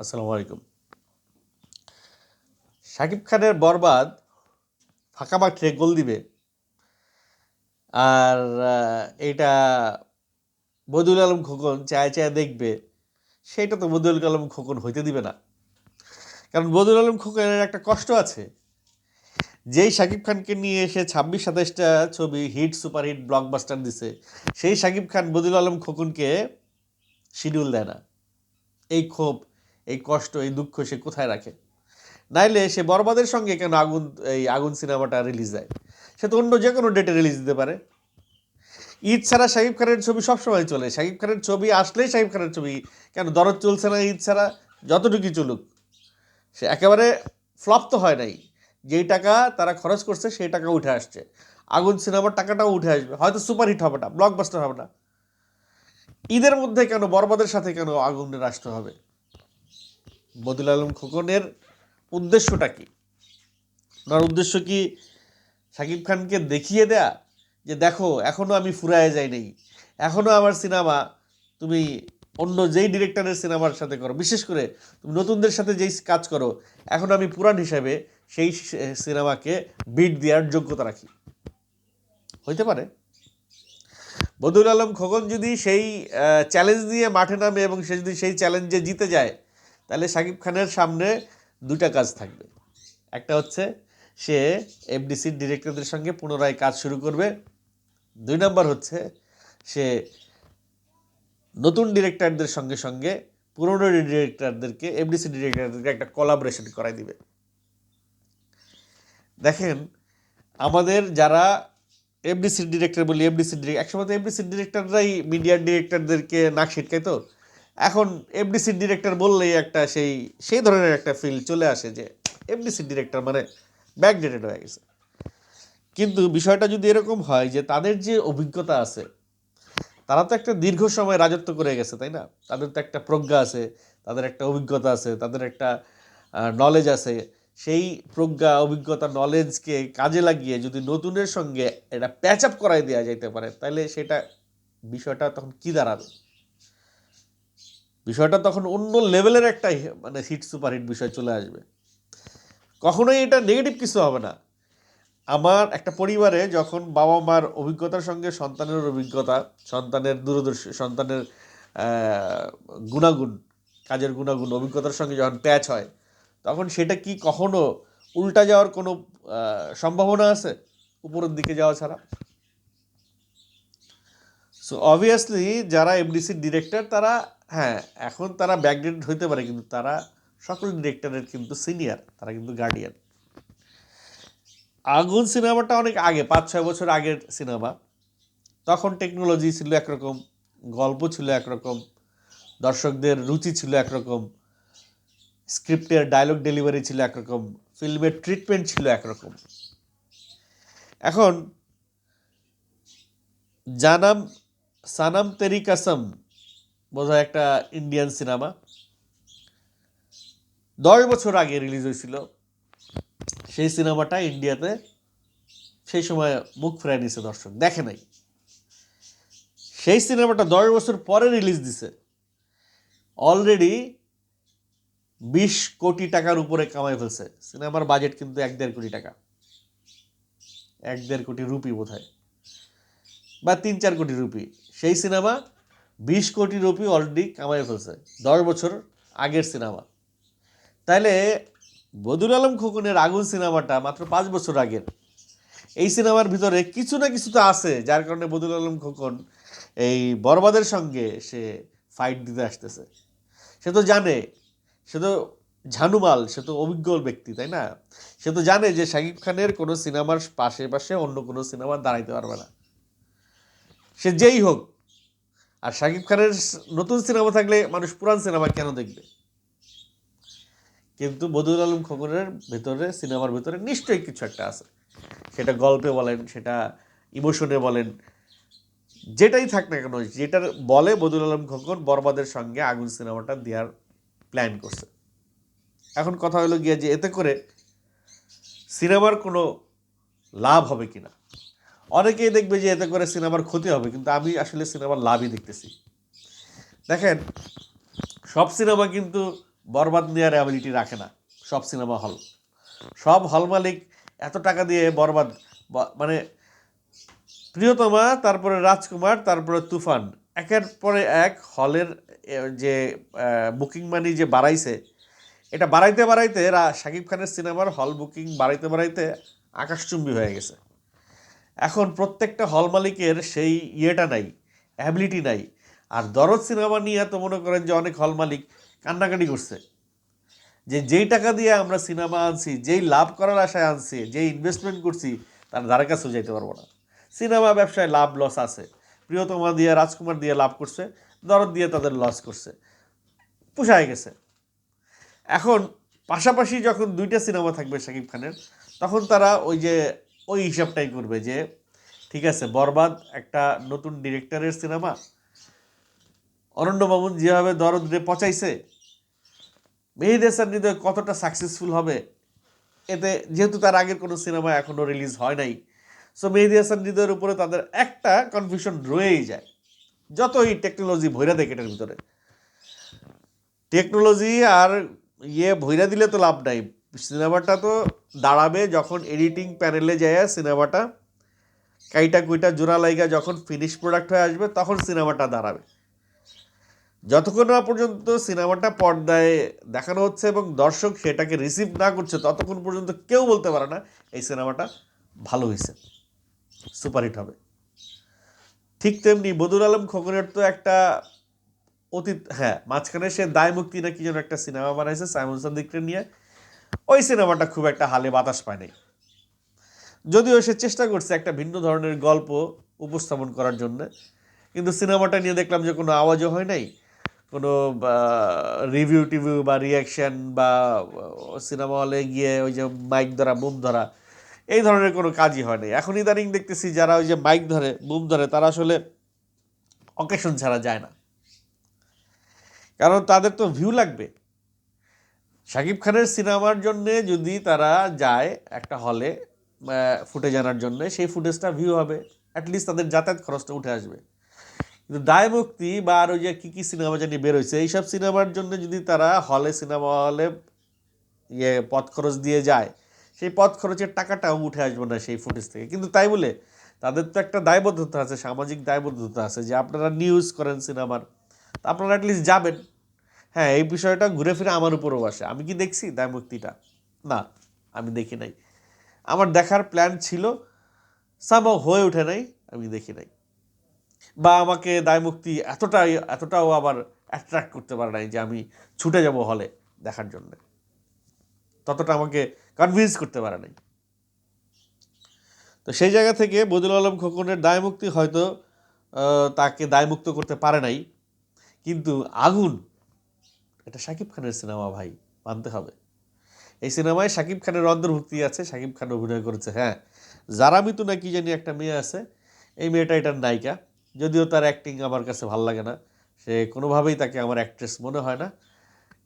আসসালামু আলাইকুম। শাকিব খানের বরবাদ, ফাঁকা মাঠে গোল দিবে। আর এটা বদুল আলম খোকন চায় চায় দেখবে। সেটা তো বদুল আলম খোকন হইতে দিবে না। কারণ বদুল আলম খোকনের একটা কষ্ট আছে। যেই শাকিব খানকে নিয়ে এসে ছাব্বিশ সাতাশটা ছবি হিট, সুপার হিট, ব্লকবাস্টার দিছে, সেই শাকিব খান বদুল আলম খোকনকে শিডিউল দেয় না। এই ক্ষোভ এই কষ্ট, এই দুঃখ সে কোথায় রাখে? নাইলে সে বরবাদের সঙ্গে কেন আগুন, এই আগুন সিনেমাটা রিলিজ দেয়? সে তো অন্য যে কোনো ডেটে রিলিজ দিতে পারে। ঈদ ছাড়া শাকিব খানের ছবি সবসময় চলে। শাকিব খানের ছবি আসলেই শাকিব খানের ছবি। কেন দরদ চলছে না ঈদ ছাড়া? যতটুকুই চলুক। সে একেবারে ফ্লপ তো হয় নাই। যেই টাকা তারা খরচ করছে, সেই টাকা উঠে আসছে। আগুন সিনেমার টাকাটাও উঠে আসবে। হয়তো সুপারহিট হবে না ব্লকবাস্টার হবে না। ঈদের মধ্যে কেন বরবাদের সাথে কেন আগুনের রাষ্ট্র হবে? বদুল আলম খোকনের উদ্দেশ্যটা কি? ওনার উদ্দেশ্য কি শাকিব খানকে দেখিয়ে দেয়া? যে দেখো এখনও আমি ফুরায় যাই নাই। এখনও আমার সিনেমা তুমি অন্য যেই ডিরেক্টরের সিনেমার সাথে করো, বিশেষ করে তুমি নতুনদের সাথে যেই কাজ করো, এখন আমি পুরাণ হিসাবে সেই সিনেমাকে বিট দেওয়ার যোগ্যতা রাখি। হইতে পারে। বদুল আলম খোকন যদি সেই চ্যালেঞ্জ নিয়ে মাঠে নামে এবং সে যদি সেই চ্যালেঞ্জে জিতে যায় তাহলে শাকিব খানের সামনে দুটা কাজ থাকবে। একটা হচ্ছে, সে এফডিসির ডিরেক্টরদের সঙ্গে পুনরায় কাজ শুরু করবে। দুই নম্বর হচ্ছে, সে নতুন ডিরেক্টরদের সঙ্গে সঙ্গে পুরনো ডিরেক্টরদেরকে এফডিসি ডিরেক্টরদেরকে একটা কোলাবোরেশন করাই দিবে। দেখেন, আমাদের যারা এফডিসি ডিরেক্টর বলি এফডিসি ডিরেক্টর একসময় তো এফডিসি ডিরেক্টররাই মিডিয়ার ডিরেক্টরদেরকে নাক ছিটকাইতো। এখন এফডিসি ডিরেক্টর বললেই একটা সেই সেই ধরনের একটা ফিল চলে আসে যে এফডিসি ডিরেক্টর মানে ব্যাকডেটেড হয়ে গেছে। কিন্তু বিষয়টা যদি এরকম হয় যে তাদের যে অভিজ্ঞতা আছে, তারা তো একটা দীর্ঘ সময় রাজত্ব করে গেছে, তাই না? তাদের তো একটা প্রজ্ঞা আছে, তাদের একটা অভিজ্ঞতা আছে, তাদের একটা নলেজ আছে। সেই প্রজ্ঞা, অভিজ্ঞতা নলেজকে কাজে লাগিয়ে যদি নতুনের সঙ্গে এটা প্যাচ আপ করাই দেওয়া যাইতে পারে তাহলে সেটা বিষয়টা তখন কি দাঁড়াবে? বিষয়টা তখন অন্য লেভেলের একটা মানে হিট সুপারহিট বিষয় চলে আসবে। কখনোই এটা নেগেটিভ কিছু হবে না। আমার একটা পরিবারে যখন বাবা মার অভিজ্ঞতার সঙ্গে সন্তানের অভিজ্ঞতা, সন্তানের দূরদর্শী, সন্তানের গুণাগুণ, কাজের গুণাগুণ, অভিজ্ঞতার সঙ্গে যখন প্যাচ হয়, তখন সেটা কি কখনো উল্টা যাওয়ার কোনো সম্ভাবনা আছে? উপরের দিকে যাওয়া ছাড়া। সো অবভিয়াসলি যারা এমডিসির ডিরেক্টর তারা হ্যাঁ এখন তারা ব্যাকডেটেড হইতে পারে, কিন্তু তারা সকল ডিরেক্টরের কিন্তু সিনিয়র তারা কিন্তু গার্ডিয়ান আগুন সিনেমাটা অনেক আগে, পাঁচ, ছয় বছর আগের সিনেমা। তখন টেকনোলজি ছিল একরকম, গল্প ছিল একরকম, দর্শকদের রুচি ছিল একরকম স্ক্রিপ্টের ডায়লগ ডেলিভারি ছিল একরকম ফিল্মের ট্রিটমেন্ট ছিল একরকম। এখন, জানাম সানাম তেরি কাসম বোধহয় একটা ইন্ডিয়ান সিনেমা দশ বছর আগে রিলিজ হয়েছিল। সেই সিনেমাটা ইন্ডিয়াতে সেই সময় মুখ ফেরাই নিছে দর্শক, দেখে নাই। সেই সিনেমাটা দশ বছর পরে রিলিজ দিছে। অলরেডি বিশ কোটি টাকার উপরে কামাই ফেলছে। সিনেমার বাজেট কিন্তু এক দেড় কোটি টাকা। এক দেড় কোটি রুপি বোধ বা তিন চার কোটি রুপি। সেই সিনেমা বিশ কোটি রুপি অলরেডি কামাই ফেলছে, দশ বছর আগের সিনেমা। তাইলে বদুল আলম খোকনের আগুন সিনেমাটা মাত্র পাঁচ বছর আগের। এই সিনেমার ভিতরে কিছু না কিছু তো আছে, যার কারণে বদুল আলম খোকন এই বরবাদের সঙ্গে সে ফাইট দিতে আসতেছে। সে তো জানে, সে তো ঝানুমাল, সে তো অভিজ্ঞ ব্যক্তি, তাই না? সে তো জানে যে শাকিব খানের কোনো সিনেমার পাশে পাশে অন্য কোনো সিনেমা দাঁড়াইতে পারবে না। সে যেই হোক আর শাকিব খানের নতুন সিনেমা থাকলে মানুষ পুরান সিনেমা কেন দেখবে? কিন্তু বদুল আলম খোকনের ভেতরে, সিনেমার ভেতরে নিশ্চয়ই কিছু একটা আছে। সেটা গল্পে বলেন, সেটা ইমোশনে বলেন, যেটাই থাক না কেন, যেটার বলে বদুল আলম খোকন, বরবাদের সঙ্গে আগুন সিনেমাটা দেওয়ার প্ল্যান করছে। এখন কথা হলো গিয়ে যে এতে করে সিনেমার কোনো লাভ হবে কিনা? অনেকেই দেখবে যে এতে করে সিনেমার ক্ষতি হবে, কিন্তু আমি আসলে সিনেমার লাভই দেখতেছি। দেখেন, সব সিনেমা কিন্তু বরবাদ নেওয়ার অ্যাবিলিটি রাখে না, সব সিনেমা হল। সব হল মালিক এত টাকা দিয়ে বরবাদ মানে প্রিয়তমা, তারপরে রাজকুমার, তারপরে তুফান, একের পরে এক হলের যে বুকিং মানি যে বাড়াইছে, এটা বাড়াইতে বাড়াইতে শাকিব খানের সিনেমার হল বুকিং বাড়াইতে বাড়াইতে আকাশচুম্বী হয়ে গেছে। এখন প্রত্যেকটা হল মালিকের সেই ইয়েটা নাই অ্যাবিলিটি নাই। আর দরদ সিনেমা নিয়ে তো মনে করেন যে অনেক হল মালিক কান্নাকাটি করছে। যে যেই টাকা দিয়ে আমরা সিনেমা আনছি, যেই লাভ করার আশায় আনছি, যেই ইনভেস্টমেন্ট করছি, তার ধারে কাছেও যাইতে পারব না। সিনেমা ব্যবসায় লাভ লস আছে। প্রিয়তমা দিয়ে, রাজকুমার দিয়ে লাভ করছে, দরদ দিয়ে তাদের লস করছে। পোষায় গেছে। এখন পাশাপাশি যখন দুইটা সিনেমা থাকবে শাকিব খানের, তখন তারা ওই যে ওই হিসাবটাই করবে যে, ঠিক আছে, বরবাদ একটা নতুন ডিরেক্টরের সিনেমা। অরণ্য যেভাবে দরদরে পচাইছে মেহিদ হাসান হৃদয় কতটা সাকসেসফুল হবে, এতে যেহেতু তার আগের কোনো সিনেমা এখনও রিলিজ হয় নাই সো মেহেদি হাসান হৃদয়ের উপরে তাদের একটা কনফিউশন রয়েই যায়, যতই টেকনোলজি ভৈরা দেয় এটার ভিতরে। টেকনোলজি আর ইয়ে ভৈরা দিলে তো লাভ নাই সিনেমাটা তো দাঁড়াবে যখন এডিটিং প্যানেলে যায় সিনেমাটা কাইটা কুইটা জোড়া লাইগা যখন ফিনিশ প্রোডাক্ট হয়ে আসবে, তখন সিনেমাটা দাঁড়াবে। যতক্ষণ না পর্যন্ত সিনেমাটা পর্দায় দেখানো হচ্ছে এবং দর্শক সেটাকে রিসিভ না করছে, ততক্ষণ পর্যন্ত কেউ বলতে পারে না এই সিনেমাটা ভালো হয়েছে সুপারহিট হবে। ঠিক তেমনি বদুল আলম খোকনের তো একটা অতীত হ্যাঁ মাঝখানে সে দায় মুক্তি না কি যেন একটা সিনেমা বানাইছে, সাইমন সাদিককে নিয়ে। ওই সিনেমাটা খুব একটা হালে বাতাস পায় নাই যদিও সে চেষ্টা করছে একটা ভিন্ন ধরনের গল্প উপস্থাপন করার জন্য, কিন্তু সিনেমাটা নিয়ে দেখলাম যে কোনো আওয়াজও হয় নাই, কোনো রিভিউ টিভিউ বা রিয়াকশন বা সিনেমা হলে গিয়ে ওই যে মাইক ধরা বুম ধরা, এই ধরনের কোনো কাজই হয় নাই। এখন ইদানিং দেখতেছি যারা ওই যে মাইক ধরে বুম ধরে, তারা আসলে অকেশন ছাড়া যায় না। কারণ তাদের তো ভিউ লাগবে। শাকিব খানের সিনেমার জন্যে যদি তারা যায় একটা হলে ফুটেজ আনার জন্য, সেই ফুটেজটা ভিউ হবে। অ্যাটলিস্ট তাদের যাতায়াত খরচটা উঠে আসবে। কিন্তু দায় মুক্তি বা আর ওই যে কী কী সিনেমা জানি বেরোয়ছে এইসব সিনেমার জন্য যদি তারা হলে সিনেমা হলে ইয়ে পথ খরচ দিয়ে যায়, সেই পথ খরচের টাকাটাও উঠে আসবে না সেই ফুটেজ থেকে। কিন্তু তাই বলে, তাদের তো একটা দায়বদ্ধতা আছে, সামাজিক দায়বদ্ধতা আছে যে আপনারা নিউজ করেন সিনেমার তা আপনারা অ্যাটলিস্ট যাবেন। হ্যাঁ এই বিষয়টা ঘুরে ফিরে আমার উপরেও আসে। আমি কি দেখছি? দায় মুক্তিটা। না, আমি দেখি নাই। আমার দেখার প্ল্যান ছিল সামাও হয়ে ওঠে নাই, আমি দেখি নাই। বা আমাকে দায় মুক্তি এতটাই, এতটাও আবার অ্যাট্রাক্ট করতে পারে নাই যে আমি ছুটে যাব হলে দেখার জন্য। ততটা আমাকে কনভিন্স করতে পারে নাই। তো সেই জায়গা থেকে বদুল আলম খোকনের দায় মুক্তি হয়তো তাকে দায়মুক্ত করতে পারে নাই। কিন্তু আগুন এটা শাকিব খানের সিনেমা ভাই, মানতে হবে। এই সিনেমায় শাকিব খানের অন্তর্ভুক্তি আছে, শাকিব খান অভিনয় করেছে হ্যাঁ। যারা মিতু না কি জানি একটা মেয়ে আছে, এই মেয়েটা এটার নায়িকা, যদিও তার অ্যাক্টিং আমার কাছে ভালো লাগে না, সে কোনোভাবেই তাকে আমার অ্যাক্ট্রেস মনে হয় না,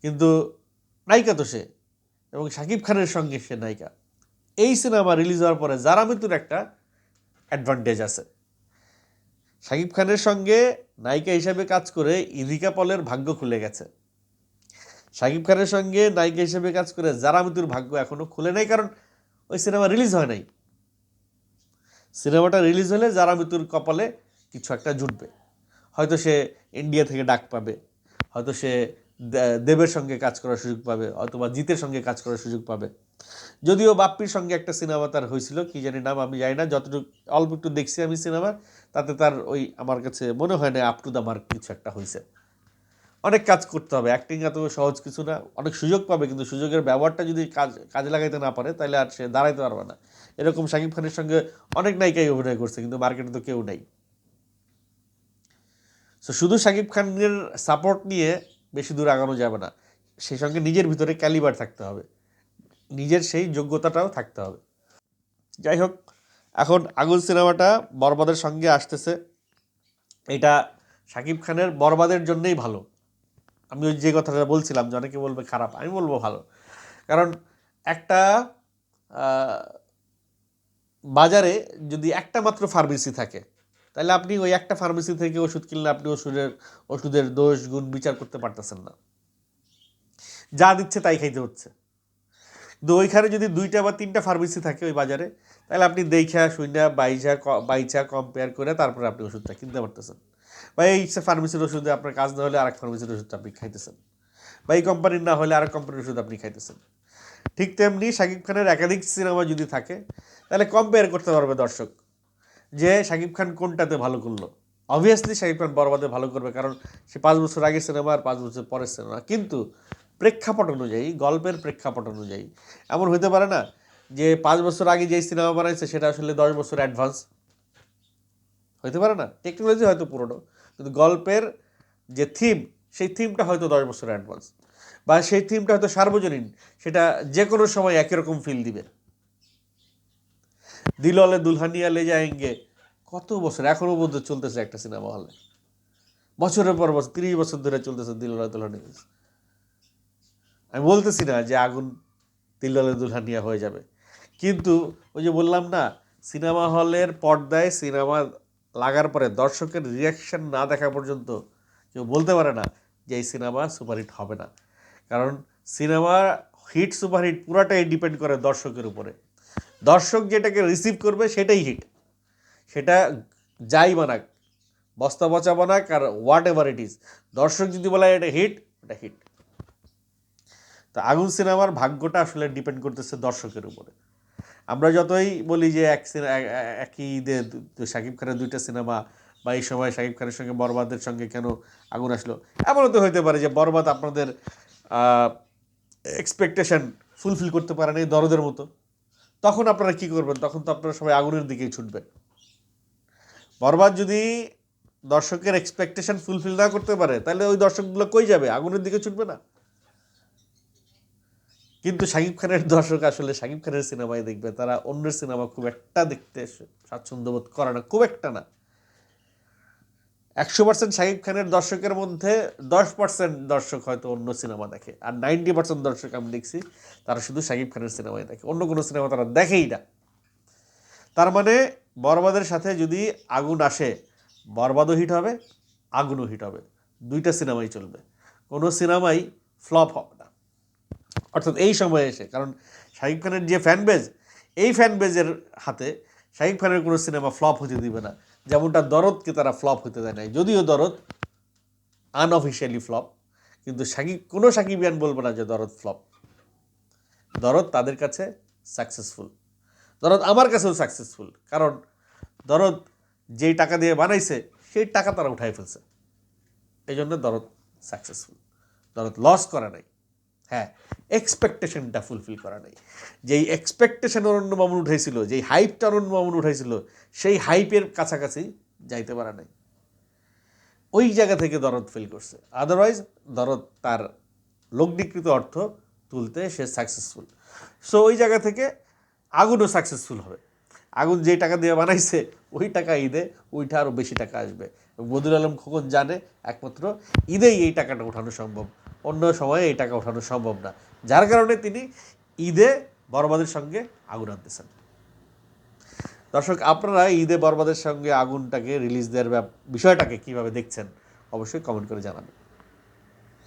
কিন্তু নায়িকা তো সে, এবং শাকিব খানের সঙ্গে সে নায়িকা। এই সিনেমা রিলিজ হওয়ার পরে যারা মিতুর একটা অ্যাডভান্টেজ আছে। শাকিব খানের সঙ্গে নায়িকা হিসাবে কাজ করে ইদিকা পলের ভাগ্য খুলে গেছে। শাকিব খানের সঙ্গে নায়িকা হিসেবে কাজ করে যারা মিতুর ভাগ্য এখনও খুলে নাই, কারণ ওই সিনেমা রিলিজ হয় নাই। সিনেমাটা রিলিজ হলে যারা মিতুর কপালে কিছু একটা জুটবে। হয়তো সে ইন্ডিয়া থেকে ডাক পাবে, হয়তো সে দেবের সঙ্গে কাজ করার সুযোগ পাবে, অথবা জিতের সঙ্গে কাজ করার সুযোগ পাবে। যদিও বাপ্পির সঙ্গে একটা সিনেমা তার হয়েছিল, কি জানি নাম আমি জানি না, যতটুকু, অল্প একটু দেখছি আমি সিনেমা, তাতে তার ওই, আমার কাছে মনে হয় না আপ টু দ্য মার্ক কিছু একটা হয়েছে। অনেক কাজ করতে হবে। অ্যাক্টিং এত সহজ কিছু না। অনেক সুযোগ পাবে, কিন্তু সুযোগের ব্যবহারটা যদি কাজ, কাজে লাগাইতে না পারে, তাহলে আর সে দাঁড়াইতে পারবে না। এরকম শাকিব খানের সঙ্গে অনেক নায়িকাই অভিনয় করছে, কিন্তু মার্কেটে তো কেউ নেই। সো শুধু শাকিব খানের সাপোর্ট নিয়ে বেশি দূর আগানো যাবে না। সেই সঙ্গে নিজের ভিতরে ক্যালিবার থাকতে হবে। নিজের সেই যোগ্যতাটাও থাকতে হবে। যাই হোক, এখন আগুন সিনেমাটা বরবাদের সঙ্গে আসতেছে। এটা শাকিব খানের বরবাদের জন্যেই ভালো। আমি ওই যে কথাটা বলছিলাম যে অনেকে বলবে খারাপ, আমি বলব ভালো। কারণ একটা বাজারে যদি একটা মাত্র ফার্মেসি থাকে, তাহলে আপনি ওই একটা ফার্মেসি থেকে ওষুধ কিনলে আপনি ওষুধের ওষুধের দোষ, গুণ বিচার করতে পারতেছেন না। যা দিচ্ছে তাই খাইতে হচ্ছে। কিন্তু ওইখানে যদি দুইটা বা তিনটা ফার্মেসি থাকে ওই বাজারে, তাহলে আপনি দেখা, শুইনা বাইজা ক- বাইচা কম্পেয়ার করে তারপরে আপনি ওষুধটা কিনতে পারতেছেন। বা এই ফার্মেসির ওষুধে আপনার কাজ না হলে আরেক ফার্মেসির ওষুধটা আপনি খাইতেছেন। বা এই কোম্পানির না হলে আরেক কোম্পানির ওষুধ আপনি খাইতেছেন। ঠিক তেমনি শাকিব খানের একাধিক সিনেমা যদি থাকে, তাহলে কম্পেয়ার করতে পারবে দর্শক যে শাকিব খান কোনটাতে ভালো করল। অবভিয়াসলি শাকিব খান বরবাদে ভালো করবে, কারণ সে পাঁচ বছর আগে সিনেমা আর পাঁচ বছর পরের সিনেমা। কিন্তু প্রেক্ষাপট অনুযায়ী, গল্পের প্রেক্ষাপট অনুযায়ী, এমন হতে পারে না যে পাঁচ বছর আগে যেই সিনেমা বানাইছে, সেটা আসলে দশ বছর অ্যাডভান্স হইতে পারে না? টেকনোলজি হয়তো পুরনো, কিন্তু গল্পের যে থিম সেই থিমটা হয়তো দশ বছর অ্যাডভান্স বা সেই থিমটা হয়তো সার্বজনীন, সেটা যে কোনো সময় একই রকম ফিল দিবে। দিললে দুলহানিয়া লে যায়েঙ্গে, কত বছর? এখনও পর্যন্ত চলতেছে একটা সিনেমা হলে বছরের পর বছর, তিরিশ বছর ধরে চলতেছে দিললে দুলহানিয়া আমি বলতেছি না যে আগুন দিললে দুলহানিয়া হয়ে যাবে। কিন্তু ওই যে বললাম না সিনেমা হলের পর্দায় সিনেমা লাগার পরে দর্শকের রিয়াকশন না দেখা পর্যন্ত কেউ বলতে পারে না যে এই সিনেমা সুপারহিট হবে না। কারণ সিনেমা হিট সুপারহিট পুরাটাই ডিপেন্ড করে দর্শকের উপরে। দর্শক যেটাকে রিসিভ করবে সেটাই হিট সেটা যাই বানাক, বস্তা বচা বানাক আর হোয়াট এভার ইট ইজ দর্শক যদি বলে এটা হিট এটা হিট তো আগুন সিনেমার ভাগ্যটা আসলে ডিপেন্ড করতেছে দর্শকের উপরে। আমরা যতই বলি যে এক একই ঈদে শাকিব খানের দুইটা সিনেমা বা এই সময় শাকিব খানের সঙ্গে বরবাদের সঙ্গে কেন আগুন আসলো? এমনও তো হতে পারে যে বরবাদ আপনাদের এক্সপেকটেশন ফুলফিল করতে পারেন এই দরদের মতো। তখন আপনারা কি করবেন? তখন তো আপনারা সবাই আগুনের দিকেই ছুটবেন। বরবাদ যদি দর্শকের এক্সপেকটেশন ফুলফিল না করতে পারে, তাহলে ওই দর্শকগুলো কই যাবে? আগুনের দিকে ছুটবে না। কিন্তু শাকিব খানের দর্শক আসলে শাকিব খানের সিনেমায় দেখবে, তারা অন্যের সিনেমা খুব একটা দেখতে স্বাচ্ছন্দ্য বোধ করে না, খুব একটা না। একশো পার্সেন্ট শাকিব খানের দর্শকের মধ্যে দশ পার্সেন্ট দর্শক হয়তো অন্য সিনেমা দেখে, আর নাইনটি পার্সেন্ট দর্শক আমি দেখছি, তারা শুধু শাকিব খানের সিনেমায় দেখে, অন্য কোনো সিনেমা তারা দেখেই না। তার মানে বরবাদের সাথে যদি আগুন আসে, বরবাদও হিট হবে, আগুনও হিট হবে। দুইটা সিনেমাই চলবে। কোনো সিনেমাই ফ্লপ হবে অর্থাৎ এই সময়ে এসে, কারণ শাহিব খানের যে ফ্যান বেজ এই ফ্যান বেজের হাতে শাহিব খানের কোনো সিনেমা ফ্লপ হতে দিবে না। যেমনটা দরদকে তারা ফ্লপ হতে দেয় নাই। যদিও দরদ আনঅফিসিয়ালি ফ্লপ কিন্তু সাকিব কোনো সাকিবিয়ান বলবে না যে দরদ ফ্লপ দরদ তাদের কাছে সাকসেসফুল দরদ আমার কাছেও সাকসেসফুল কারণ দরদ যেই টাকা দিয়ে বানাইছে, সেই টাকা তারা উঠাই ফেলছে। এই জন্য দরদ সাকসেসফুল দরদ লস করে নাই। হ্যাঁ এক্সপেকটেশনটা ফুলফিল করা নাই। যেই এক্সপেকটেশন অরণ্য মামুন উঠাইছিল, যেই হাইপটা অরণ্য মামুন উঠাইছিল, সেই হাইপের কাছাকাছি যাইতে পারা নাই। ওই জায়গা থেকে দরদ ফিল করছে। আদারওয়াইজ দরদ তার লগ্নিকৃত অর্থ তুলতে সে সাকসেসফুল সো ওই জায়গা থেকে আগুনও সাকসেসফুল হবে। আগুন যেই টাকা দিয়ে বানাইছে, ওই টাকা ঈদে, ওইটা আরও বেশি টাকা আসবে। বদুল আলম খোকন জানে, একমাত্র ঈদেই এই টাকাটা ওঠানো সম্ভব। অন্য সময়ে এই টাকা ওঠানো সম্ভব না। যার কারণে তিনি ঈদে বরবাদের সঙ্গে আগুন আনতেছেন। দর্শক, আপনারা ঈদে বরবাদের সঙ্গে আগুনটাকে রিলিজ দেওয়ার বিষয়টাকে কীভাবে দেখছেন, অবশ্যই কমেন্ট করে জানাবেন।